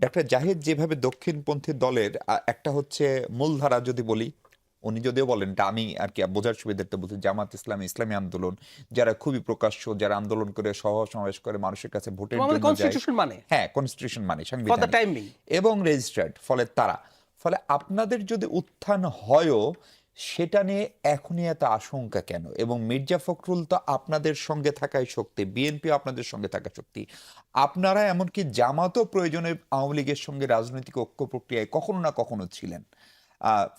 Doctor Zahid যেভাবে দক্ষিণপন্থী দলের একটা হচ্ছে মূলধারা যদি বলি উনি যদিও বলেন আমি আর কি বোঝার সুবিধার্থে বলছি জামাত ইসলামী ইসলামী আন্দোলন যারা খুবই প্রকাশ্য যারা আন্দোলন করে সহ সমাবেশ করে মানুষের কাছে ভোটের মানে? হ্যাঁ কনস্টিটিউশন মানে টাইমিং এবং রেজিস্টার্ড ফলে তারা। ফলে আপনাদের যদি উত্থান হয়ও সেটা নিয়ে এখনই এত আশঙ্কা কেন? এবং মির্জা ফখরুল তো আপনাদের সঙ্গে থাকাই শক্তি বিএনপি আপনাদের সঙ্গে থাকা শক্তি। আপনারা এমনকি জামাতও প্রয়োজনে আওয়ামী লীগের সঙ্গে রাজনৈতিক ঐক্য প্রক্রিয়ায় কখনো না কখনো ছিলেন।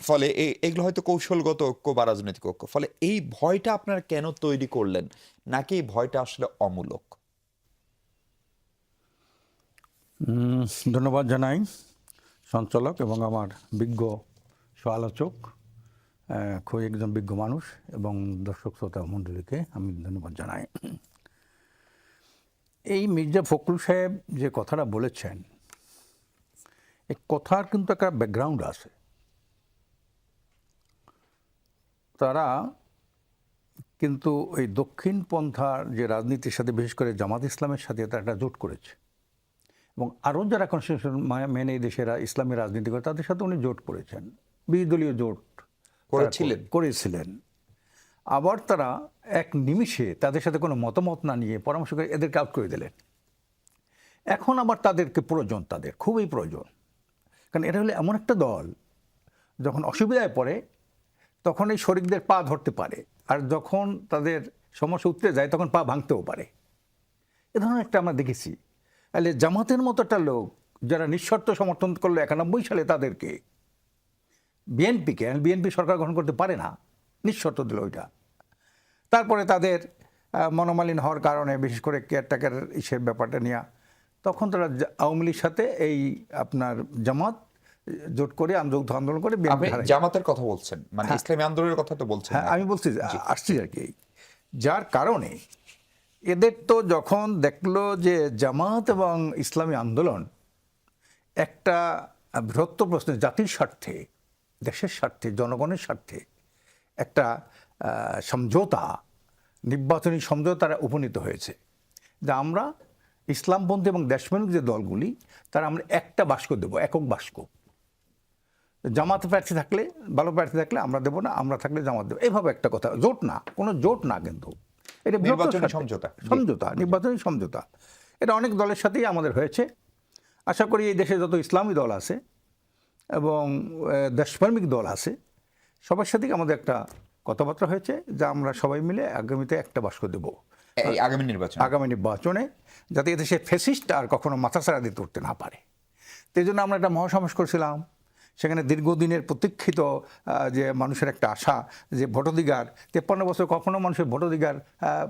ফলে এগুলো হয়তো কৌশলগত ঐক্য বা রাজনৈতিক ঐক্য। ফলে এই ভয়টা আপনারা কেন তৈরি করলেন? নাকি এই ভয়টা আসলে অমূলক? ধন্যবাদ জানাই সঞ্চালক এবং আমার বিজ্ঞ সমালোচক। আহ, খুবই একজন বিজ্ঞ মানুষ এবং দর্শক শ্রোতা মণ্ডলীকে আমি ধন্যবাদ জানাই। এই মির্জা ফখরুল সাহেব যে কথাটা বলেছেন এই কথার কিন্তু একটা ব্যাকগ্রাউন্ড আছে। তারা কিন্তু এই দক্ষিণ পন্থার যে রাজনীতির সাথে, বিশেষ করে জামাত ইসলামের সাথে তারা একটা জোট করেছে। এবং আরও যারা কনস্টিটিউশন মেনে এই দেশেরা ইসলামী রাজনীতি করে, তাদের সাথে উনি জোট করেছেন। বিরোধী দলীয় জোট করেছিলেন? করেছিলেন। আবার তারা এক নিমিষে তাদের সাথে কোনো মতামত না নিয়ে পরামর্শ করে এদেরকে আউট করে দিলেন। এখন আবার তাদেরকে প্রয়োজন, তাদের খুবই প্রয়োজন। কারণ এটা হলো এমন একটা দল, যখন অসুবিধায় পড়ে, তখন এই শরিকদের পা ধরতে পারে। আর যখন তাদের সমস্যা উঠতে যায়, তখন পা ভাঙতেও পারে। এ ধরনের একটা আমরা দেখেছি। তাহলে জামাতের মতো একটা লোক, যারা নিঃশর্ত সমর্থন করল একানব্বই সালে তাদেরকে বিএনপিকে বিএনপি সরকার গ্রহণ করতে পারে না নিঃশর্ত দিল ওইটা। তারপরে তাদের মনোমালিন হওয়ার কারণে বিশেষ করে কেয়ারটেকার ইসের ব্যাপারটা নিয়ে তখন তারা আওয়ামী লীগের সাথে এই আপনার জামাত জোট করে আন্দোলন আন্দোলন করে। জামাতের কথা বলছেন মানে ইসলামী আন্দোলনের কথা তো বলছেন হ্যাঁ আমি বলছি যে, আসছি আর কি। যার কারণে এদের তো যখন দেখল যে জামাত এবং ইসলামী আন্দোলন একটা বৃহত্তর প্রশ্নে জাতির স্বার্থে দেশের স্বার্থে জনগণের স্বার্থে একটা সমঝোতা নির্বাচনী সমঝোতারা উপনীত হয়েছে। যে আমরা ইসলামপন্থী এবং দেশপ্রেমিক যে দলগুলি তারা আমরা একটা বাস্ক দেবো একক বাস্ক। জামাত প্রার্থী থাকলে ভালো প্রার্থী থাকলে আমরা দেবো না আমরা থাকলে জামাত দেবো। এইভাবে একটা কথা জোট না কোনো জোট না কিন্তু। এটা সমঝোতা। সমঝোতা নির্বাচনী সমঝোতা। এটা অনেক দলের সাথেই আমাদের হয়েছে। আশা করি এই দেশে যত ইসলামী দল আছে এবং দেশপ্রেমিক দল আছে। সবার সাথেই আমাদের একটা কথাবার্তা হয়েছে যে আমরা সবাই মিলে আগামীতে একটা বাস্ক দেবো। এই আগামী নির্বাচন? আগামী নির্বাচনে যাতে এতে সে ফেসিস্ট আর কখনো মাথা ছাড়া দিতে উঠতে না পারে। এই জন্য আমরা একটা মহাসমাবেশ করছিলাম। সেখানে দীর্ঘদিনের প্রতীক্ষিত যে মানুষের একটা আশা যে ভোটাধিকার তেপ্পান্ন বছর কখনো মানুষের ভোটাধিকার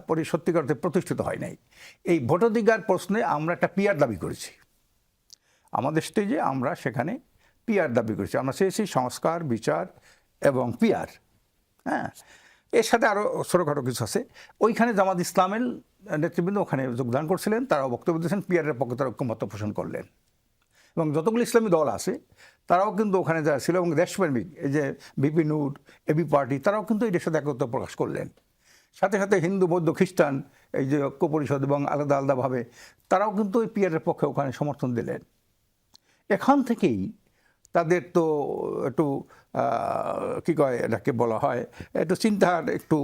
পরি সত্যিকার অর্থে প্রতিষ্ঠিত হয় নাই। এই ভোটাধিকার প্রশ্নে আমরা একটা পিয়ার দাবি করেছি। আমাদের স্টেজে আমরা সেখানে পিয়ার দাবি করেছি। আমরা চেয়েছি সংস্কার, বিচার এবং পিয়ার হ্যাঁ? এর সাথে আরও ছোটোখাটো কিছু আছে। ওইখানে জামাত ইসলামের নেতৃবৃন্দ ওখানে যোগদান করছিলেন, তারাও বক্তব্য দিয়েছেন পিয়ারের পক্ষে তারা ঐক্যমত্য পোষণ করলেন। এবং যতগুলো ইসলামী দল আছে, তারাও কিন্তু ওখানে যারা ছিল এবং দেশপ্রেমিক, এই যে বিপি নূর, এবি পার্টি, তারাও কিন্তু এটার সাথে একত্র প্রকাশ করলেন। সাথে সাথে হিন্দু, বৌদ্ধ, খ্রিস্টান, এই যে ঐক্য পরিষদ এবং আলাদা, আলাদাভাবে, তারাও কিন্তু ওই পিয়ারের পক্ষে ওখানে সমর্থন দিলেন। এখান থেকেই তাদের তো একটু কি কয় এটাকে বলা হয় একটু চিন্তার একটু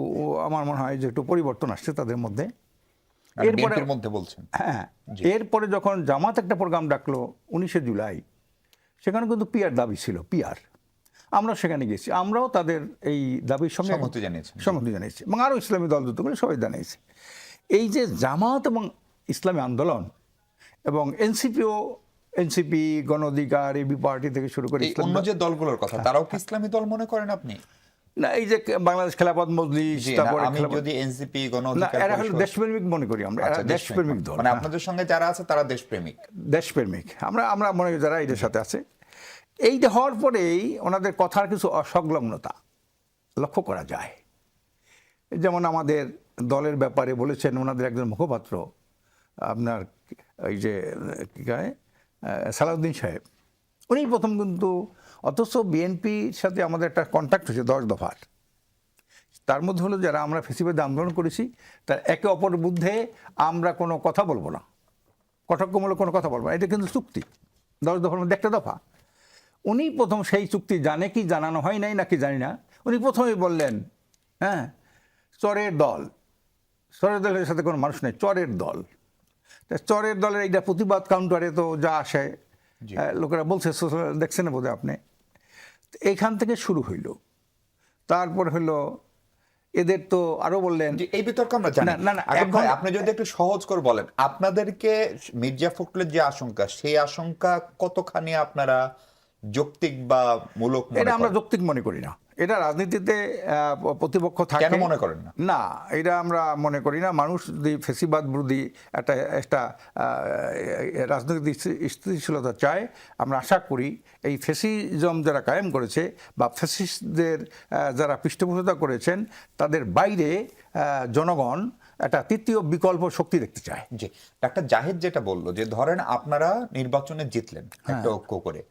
আমার মনে হয় যে একটু পরিবর্তন আসছে তাদের মধ্যে। মানে এরপরে মধ্যে বলছেন। হ্যাঁ এরপরে যখন জামাত একটা প্রোগ্রাম ডাকলো উনিশে জুলাই সেখানে কিন্তু পিয়ার দাবি ছিল পিয়ার। আমরা সেখানে গেছি আমরাও তাদের এই দাবির সঙ্গে সম্মতি জানিয়েছেন। সম্মতি জানিয়েছি এবং আরও ইসলামী দল করে সবাই জানিয়েছে। এই যে জামাত এবং ইসলামী আন্দোলন এবং এনসিপিও এনসিপি গণ অধিকার এবি পার্টি থেকে শুরু করে অন্য যে দলগুলোর কথা তারাও কি ইসলামী দল মনে করেন আপনি? না এই যে বাংলাদেশ খেলাপথ মজলিস তারপরে আমি যদি এনসিপি গণ অধিকার এরা হলো দেশপ্রেমিক মনে করি আমরা এরা আচ্ছা, দেশপ্রেমিক। দল মানে হ্যাঁ। আপনাদের সঙ্গে যারা আছে তারা দেশপ্রেমিক। দেশপ্রেমিক। আমরা আমরা মনে করি যারা এদের সাথে আছে। এইটা হওয়ার পরেই ওনাদের কথার কিছু অসংলগ্নতা লক্ষ্য করা যায়। যেমন আমাদের দলের ব্যাপারে বলেছেন ওনাদের একজন মুখপাত্র আপনার এই যে কি সালাউদ্দিন সাহেব, উনি প্রথম কিন্তু অথচ বিএনপির সাথে আমাদের একটা কন্ট্যাক্ট হয়েছে দশ দফার। তার মধ্যে হলো যারা আমরা ফেসিবাদে আন্দোলন করেছি, তার একে অপরের বুদ্ধে আমরা কোনো কথা বলব না। কটকমূলক কোনো কথা বলব না। এটা কিন্তু চুক্তি। দশ দফার মধ্যে একটা দফা। উনি প্রথম সেই চুক্তি জানে কি জানানো হয় নাই নাকি জানি না। উনি প্রথমেই বললেন হ্যাঁ চরের দল। চরের দলের সাথে কোনো মানুষ নেই, চরের দল। চরের দলের এইটা প্রতিবাদ কাউন্টারে তো যা আসে লোকেরা বলছে দেখছেন না বোধহয় আপনি? এইখান থেকে শুরু হইল। তারপর হইল এদের তো আরও বললেন যে এই বিতর্ক আমরা জানি। না, না, না, আগে ভাই আপনি যদি একটু সহজ করে বলেন আপনাদেরকে মির্জা ফখরুলের যে আশঙ্কা সেই আশঙ্কা কতখানি আপনারা যৌক্তিক বা মূলক মনে এটা আমরা? যৌক্তিক মনে করি না। এটা রাজনীতিতে প্রতিপক্ষ থাকে। কেন মনে করেন না? না এটা আমরা মনে করি না। মানুষ যদি ফেসিবাদ বিরোধী একটা একটা রাজনৈতিক স্থি- স্থিতিশীলতা চায় আমরা আশা করি এই ফেসিজম যারা কায়েম করেছে বা ফেসিস্টদের আহ, যারা পৃষ্ঠপোষকতা করেছেন তাদের বাইরে জনগণ একটা তৃতীয় বিকল্প শক্তি দেখতে চায়। জি। ডাক্তার জাহেদ যেটা বলল যে ধরেন আপনারা নির্বাচনে জিতলেন হ্যাঁ। একটা ঐক্য করে।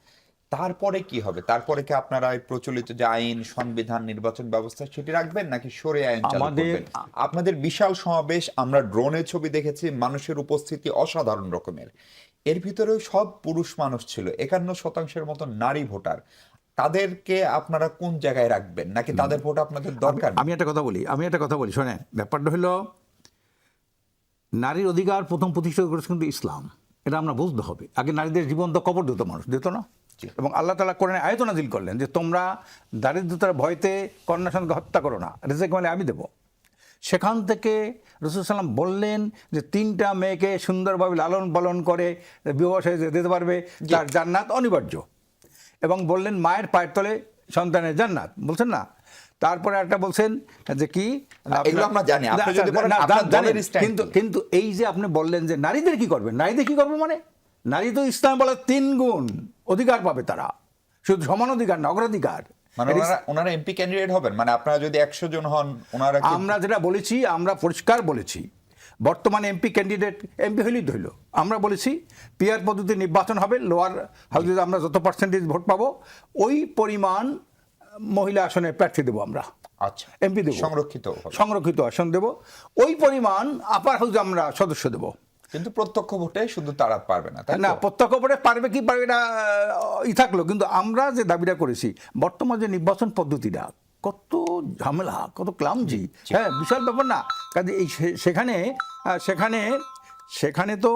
তারপরে কি হবে? তারপরে কি আপনারা প্রচলিত যে আইন সংবিধান নির্বাচন ব্যবস্থা সেটি রাখবেন নাকি সরে আইন আমাদের- আপনাদের বিশাল সমাবেশ আমরা ড্রোনের ছবি দেখেছি মানুষের উপস্থিতি অসাধারণ রকমের। এর ভিতরেও সব পুরুষ মানুষ ছিল একান্ন শতাংশের মতো নারী ভোটার। তাদেরকে আপনারা কোন জায়গায় রাখবেন? নাকি তাদের ভোট আপনাদের দরকার? আমি একটা কথা বলি আমি একটা কথা বলি শোনেন ব্যাপারটা হলো নারীর অধিকার প্রথম প্রতিষ্ঠিত করেছে কিন্তু ইসলাম। এটা আমরা বুঝতে হবে। আগে নারীদের জীবন তো কবর দিত মানুষ দিত না। এবং আল্লাহ তালা কোরআনে আয়ত নাজিল করলেন যে তোমরা দারিদ্রতার ভয়তে কন্যা সন্তানকে হত্যা করো না। রেজেক মানে আমি দেবো। সেখান থেকে রসুল সাল্লাম বললেন যে তিনটা মেয়েকে সুন্দরভাবে লালন পালন করে বিবাহ দিতে পারবে। তার জান্নাত অনিবার্য। এবং বললেন মায়ের পায়ের তলে সন্তানের জান্নাত। বলছেন না? তারপরে একটা বলছেন যে কি? কিন্তু কিন্তু এই যে আপনি বললেন যে নারীদের কি করবেন নারীদের কি করবে মানে? নারী তো ইসলাম বলার তিন গুণ। অধিকার পাবে তারা। শুধু সমান অধিকার না অগ্রাধিকার। মানে ওনারা এমপি ক্যান্ডিডেট হবেন? মানে আপনারা যদি একশো জন হন ওনারা আমরা যেটা বলেছি আমরা পরিষ্কার বলেছি বর্তমানে এমপি ক্যান্ডিডেট এমপি হইলেই হইল। আমরা বলেছি পিয়ার পদ্ধতি নির্বাচন হবে লোয়ার হাউসে আমরা যত পার্সেন্টেজ ভোট পাবো ওই পরিমাণ মহিলা আসনে প্রার্থী দেবো আমরা। আচ্ছা এমপি দেবো। সংরক্ষিত সংরক্ষিত আসন দেব। ওই পরিমাণ আপার হাউসে আমরা সদস্য দেব। কিন্তু প্রত্যক্ষ ভোটে শুধু তারা পারবে না তাই না প্রত্যক্ষ ভোটে পারবে কি পারবে না ই থাকল। কিন্তু আমরা যে দাবিটা করেছি বর্তমান যে নির্বাচন পদ্ধতিটা কত ঝামেলা কত ক্লামজি হ্যাঁ বিশাল ব্যাপার না। কাজে এই সেখানে সেখানে সেখানে তো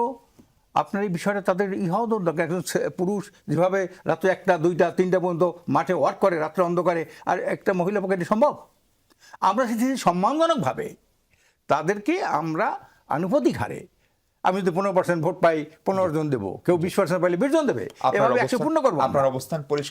আপনার এই বিষয়টা তাদের ইহাও তো দরকার। একজন পুরুষ যেভাবে রাত্রে একটা দুইটা তিনটা পর্যন্ত মাঠে ওয়ার্ক করে রাত্রে অন্ধকারে আর একটা মহিলা পক্ষে সম্ভব? আমরা সেটি সম্মানজনকভাবে তাদেরকে আমরা আনুপাতিক হারে আমি যদি পনেরো পার্সেন্ট ভোট পাই পনেরো জন দেবো। কেউ বিশ পার্সেন্ট পাইলে বিশ জন দেবে। এভাবে একশো পূর্ণ করব আপনার অবস্থান পরিষ্কার